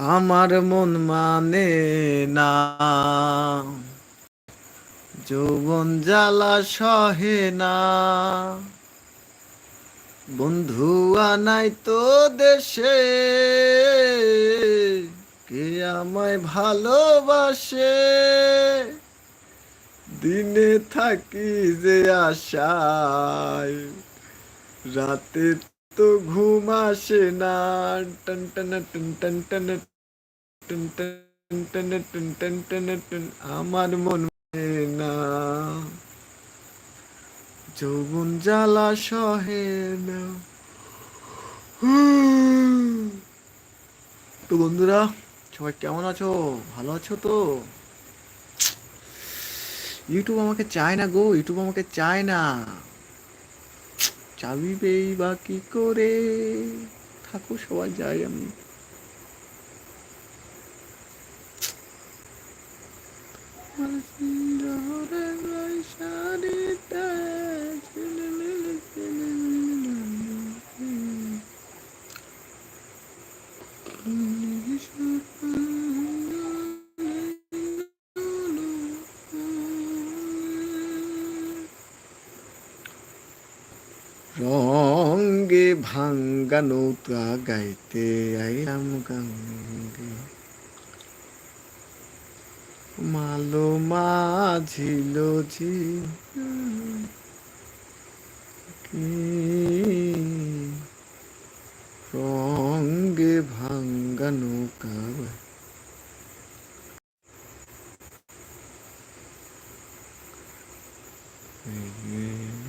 আমার মন মানে না। যৌবন জ্বালা সহে না। বন্ধু আনাই তো দেশে, কে আমায় ভালোবাসে? দিনে থাকি যে আশায়, রাতে তো ঘুম আসে না টন টন টন টন টন টন টন টন টন টন টন টন আমার মন মানে না যৌবন জ্বালা সহে না তো বন্ধুরা সবাই কেমন আছো ভালো আছো তো ইউটিউব আমাকে চায় না গো ইউটিউব আমাকে চায় না চাবি পেই বা কি করে? থাকো সবাই যাই আমি। রঙ্গে ভাঙ্গা নৌকা গাইতে আইলাম গঙ্গে। মালো মাঝিল ঝি রঙ্গে ভাঙ্গা নৌকা Yeah.